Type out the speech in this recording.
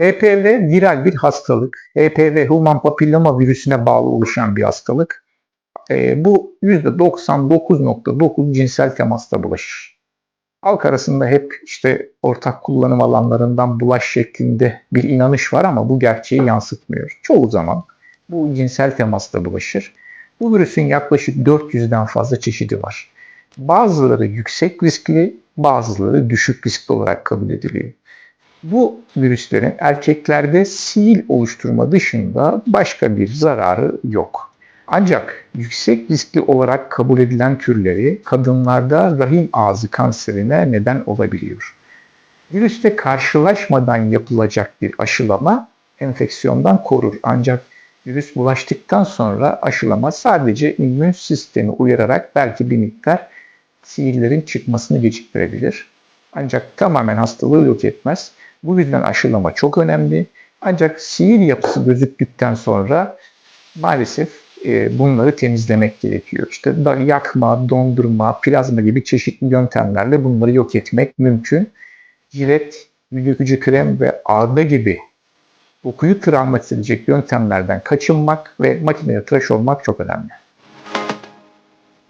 HPV viral bir hastalık. HPV human papilloma virüsüne bağlı oluşan bir hastalık. Ee, bu %99.9 cinsel temasta bulaşır. Halk arasında hep işte ortak kullanım alanlarından bulaş şeklinde bir inanış var ama bu gerçeği yansıtmıyor. Çoğu zaman bu cinsel temasta bulaşır. Bu virüsün yaklaşık 400'den fazla çeşidi var. Bazıları yüksek riskli, bazıları düşük riskli olarak kabul ediliyor. Bu virüslerin erkeklerde sil oluşturma dışında başka bir zararı yok. Ancak yüksek riskli olarak kabul edilen türleri kadınlarda rahim ağzı kanserine neden olabiliyor. Virüste karşılaşmadan yapılacak bir aşılama enfeksiyondan korur. Ancak virüs bulaştıktan sonra aşılama sadece immün sistemi uyararak belki bir miktar sihirlerin çıkmasını geciktirebilir. Ancak tamamen hastalığı yok etmez. Bu yüzden aşılama çok önemli. Ancak sihir yapısı gözüktükten sonra maalesef e, bunları temizlemek gerekiyor. İşte yakma, dondurma, plazma gibi çeşitli yöntemlerle bunları yok etmek mümkün. Jilet, yüz dökücü krem ve ağda gibi dokuyu travmatize edecek yöntemlerden kaçınmak ve makineye tıraş olmak çok önemli.